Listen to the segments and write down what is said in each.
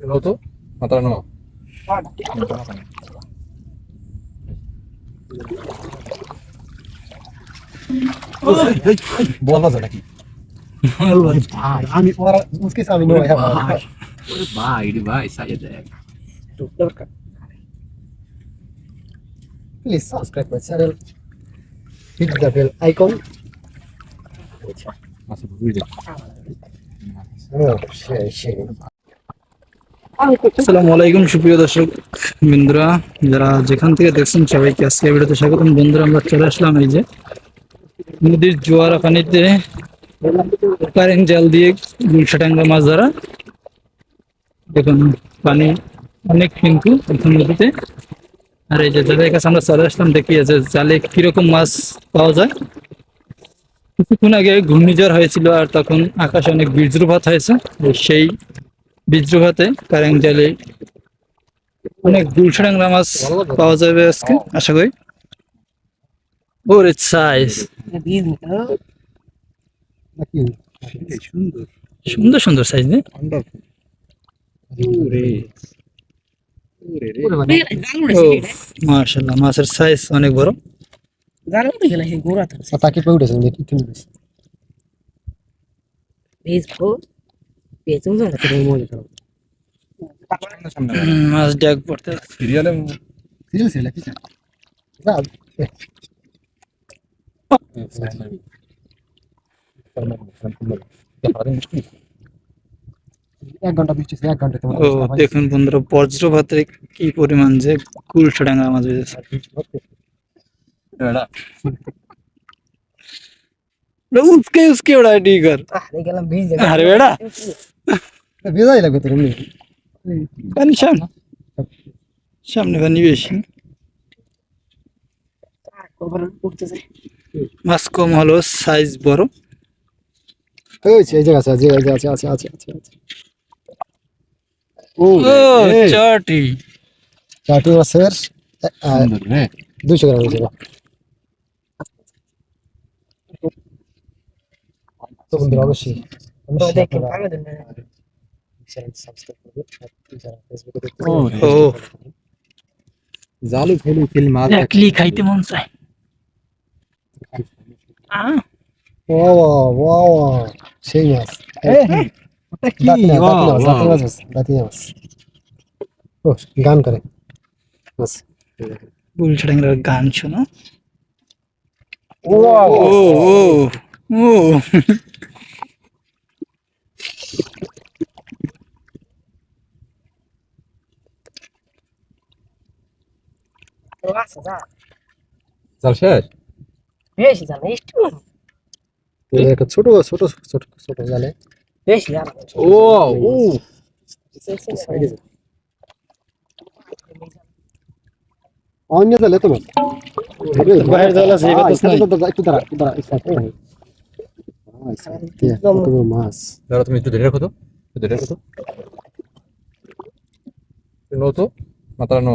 হতো মাত্রা নাও বলা যায় নাকি আমি ওরা মুসকে সামনে ভাই ভাই ভাই সাইয়ে দেখ তো দরকার please subscribe my channel. Hit the bell icon. আচ্ছা আচ্ছা বুঝলি আসসালামু আলাইকুম, সুপ্রিয় দর্শক বন্ধুরা যারা যেখান থেকে দেখছেন সবাইকে আজকে ভিডিওতে স্বাগতম। বন্ধুরা, আমরা চলে আসলাম এই যে নদীর পানিতে কারেন্ট জাল দিয়ে গুলশাটাঙ্গা মাছ ধরা। দেখুন, পানি অনেক কিন্তু এখন নদীতে। আর এই যে যাদের কাছে আমরা চলে আসলাম, দেখি যে জালে কীরকম মাছ পাওয়া যায়। কিছুক্ষণ আগে ঘূর্ণিঝড় হয়েছিল আর তখন আকাশে অনেক বীজ্রপাত হয়েছে। সেই বিদ্রোহাতে কারেংজালে অনেক গুলশারাংরা মাছ পাওয়া যাবে আজকে আশা করি। ওর সাইজ সুন্দর সুন্দর সাইজ নে। মার্শাল্লাহ মাছের সাইজ অনেক বড়। তাকে পেয়ে উঠেছেন পেয়েছেও জানা তুমি মনে করো মাছ ড্যাগ পড়তে সিরিয়ালে সিরিয়াল সিরিয়াল কি না দেখুন বন্ধুরা বজ্রপাতে কি পরিমাণ যে কুলশো ডাঙ্গা মাছ বেজেছে उसके उसके उड़ा डी कर अरे बेड़ा ভিজাই লাগবে তোর এমনি। পানি সামনে। সামনে পানি বেশি। মাছ কম হলো সাইজ বড়। হয়েছে এই জায়গা আছে এই জায়গা আছে আছে আছে আছে আছে। ও চাটি চারটি মাছের সুন্দর রে দুইশো গ্রাম হয়েছে তো বন্ধুরা অবশ্যই জালু ফেলু ফেল মাছ একলি খাইতে মন চায় আহ, সেই মাছ ওটা কি। ও, গান করে মাছ। গুলশাটাঙ্গার গান শোনো Wow. ও ও ও জাল শেষ বেশি জানো একটু একটা ছোট ছোট ছোট ছোট জালে বেশি জানো ও ও অন্য জালে তো মাছ জাল আছে, একটু দাঁড়া, একটু দাঁড়া, একটু দাঁড়া তুমি একটু ধরে রাখো তো ধরে রাখো তো নো তো মাত্রা নো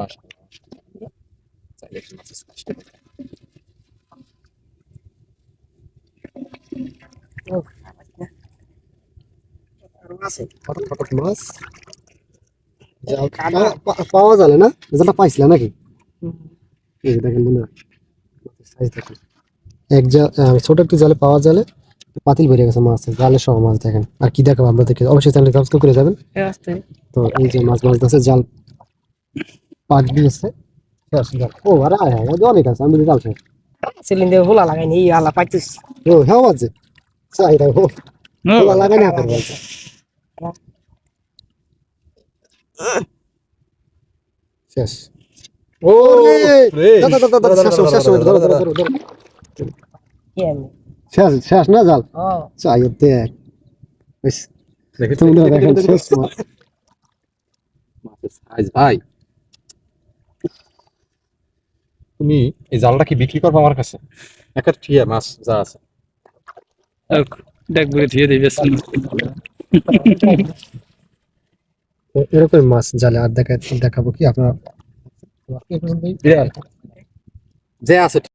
মাছ পাওয়া- যাবে না পাইছিল নাকি? দেখেন এক জাল ছোট একটি জালে পাওয়া জালে পাতিল ভরে গেছে মাছ জালে সহ মাছ দেখেন। আর কি দেখাবো আমরা দেখে? অবশ্যই চ্যানেল সাবস্ক্রাইব করে যাবেন। তো এই যে মাছ মাছ আছে জাল। পাক দিয়েছে শেষ ও আরে অনেক আছে আমি সিলিন্ডার হোলা লাগাইনি ও হ্যাঁ আছে শেষ ও শেষ শেষ না জাল চাই দেখ দেখেন শেষ মাছ। ভাই তুমি এই জালটা কি বিক্রি করব আমার কাছে? একটা ঠিয়া মাছ যা আছে। দেখ বলে ধুয়ে দিবে এরকম মাছ জালে আর দেখা দেখাবো কি আপনার? যে আছে